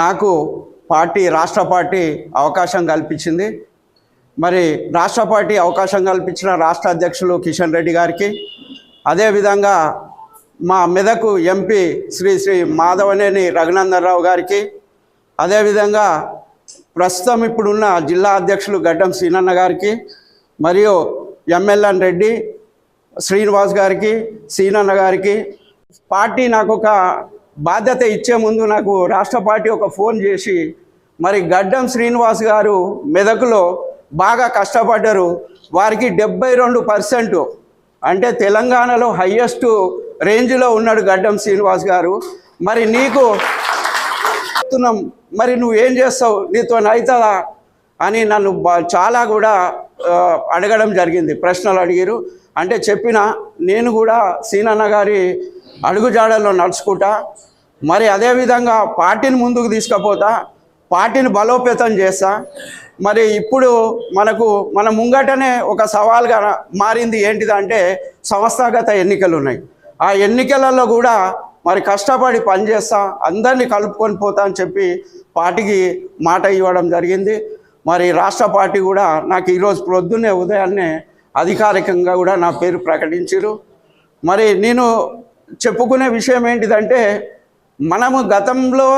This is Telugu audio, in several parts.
నాకు పార్టీ రాష్ట్ర పార్టీ అవకాశం కల్పించింది. మరి రాష్ట్ర పార్టీ అవకాశం కల్పించిన రాష్ట్ర అధ్యక్షులు కిషన్ రెడ్డి గారికి అదేవిధంగా మా మెదకు ఎంపీ శ్రీ శ్రీ మాధవనేని రఘునందన్ రావు గారికి అదేవిధంగా ప్రస్తుతం ఇప్పుడున్న జిల్లా అధ్యక్షులు గడ్డం సీనన్న గారికి మరియు ఎంఎల్ఎన్ రెడ్డి శ్రీనివాస్ గారికి సీనన్న గారికి. పార్టీ నాకు ఒక బాధ్యత ఇచ్చే ముందు నాకు రాష్ట్ర పార్టీ ఒక ఫోన్ చేసి మరి గడ్డం శ్రీనివాస్ గారు మెదకులో బాగా కష్టపడ్డారు. వారికి డెబ్బై రెండు పర్సెంట్ అంటే తెలంగాణలో హయ్యెస్ట్ రేంజ్లో ఉన్నాడు గడ్డం శ్రీనివాస్ గారు. మరి నీకు చెప్తున్నాం. మరి నువ్వు ఏం చేస్తావు? నీతో అవుతుందా అని నన్ను చాలా కూడా అడగడం జరిగింది. ప్రశ్నలు అడిగారు. అంటే చెప్పిన నేను కూడా సీనన్న గారి అడుగుజాడల్లో నడుచుకుంటా మరి అదేవిధంగా పార్టీని ముందుకు తీసుకుపోతా పార్టీని బలోపేతం చేస్తా. మరి ఇప్పుడు మనకు మన ముంగటనే ఒక సవాల్గా మారింది ఏంటిదంటే సంస్థాగత ఎన్నికలు ఉన్నాయి ఆ ఎన్నికలలో కూడా మరి కష్టపడి పనిచేస్తా అందరినీ కలుపుకొని పోతా అని చెప్పి పార్టీకి మాట ఇవ్వడం జరిగింది. మరి రాష్ట్ర పార్టీ కూడా నాకు ఈరోజు ప్రొద్దున్నే ఉదయాన్నే అధికారికంగా కూడా నా పేరు ప్రకటించారు మరి నేను చెప్పుకునే విషయం ఏంటిదంటే మనము గతంలో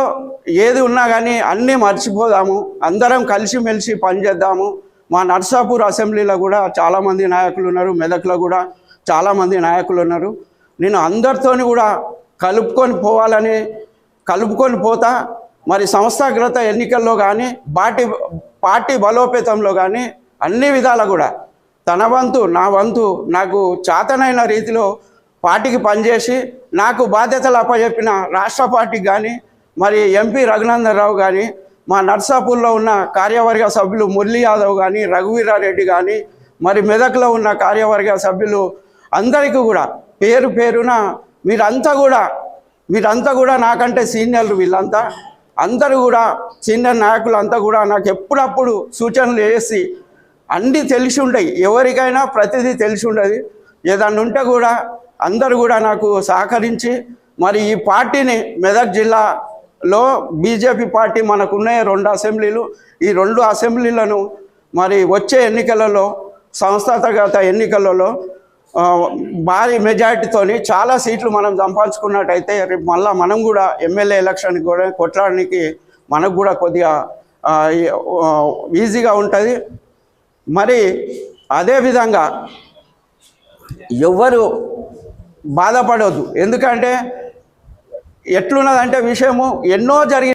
ఏది ఉన్నా కానీ అన్నీ మర్చిపోదాము అందరం కలిసిమెలిసి పనిచేద్దాము మా నర్సాపూర్ అసెంబ్లీలో కూడా చాలామంది నాయకులు ఉన్నారు మెదక్లో కూడా చాలామంది నాయకులు ఉన్నారు. నేను అందరితోని కూడా కలుపుకొని పోవాలని కలుపుకొని పోతా మరి సంస్థాగ్రత ఎన్నికల్లో కానీ పార్టీ పార్టీ బలోపేతంలో కానీ అన్ని విధాలు కూడా తన వంతు నా వంతు నాకు చాతనైన రీతిలో పార్టీకి పనిచేసి నాకు బాధ్యతలు అప్పచెప్పిన రాష్ట్ర పార్టీకి కానీ మరి ఎంపీ రఘునందనరావు కానీ మా నర్సాపూర్లో ఉన్న కార్యవర్గ సభ్యులు మురళీ యాదవ్ కానీ రఘువీరారెడ్డి కానీ మరి మెదక్లో ఉన్న కార్యవర్గ సభ్యులు అందరికీ కూడా పేరు పేరున మీరంతా కూడా మీరంతా కూడా నాకంటే సీనియర్లు వీళ్ళంతా అందరూ కూడా సీనియర్ నాయకులు అంతా కూడా నాకు ఎప్పుడప్పుడు సూచనలు చేసి అన్నీ తెలిసి ఉంటాయి. ఎవరికైనా ప్రతిదీ తెలిసి ఉండదు. ఏదన్నా ఉంటే కూడా అందరు కూడా నాకు సహకరించి మరి ఈ పార్టీని మెదక్ జిల్లాలో బీజేపీ పార్టీ మనకున్నాయి రెండు అసెంబ్లీలు. ఈ రెండు అసెంబ్లీలను మరి వచ్చే ఎన్నికలలో సంస్థాగత ఎన్నికలలో భారీ మెజారిటీతోని చాలా సీట్లు మనం సంపాదించుకున్నట్టయితే రేపు మళ్ళీ మనం కూడా ఎమ్మెల్యే ఎలక్షన్ కూడా కొట్టడానికి మనకు కూడా కొద్దిగా ఈజీగా ఉంటుంది. మరి అదేవిధంగా ఎవ్వరు బాధపడవద్దు ఎందుకంటే ఎట్లున్నదంటే విషయము ఎన్నో జరిగి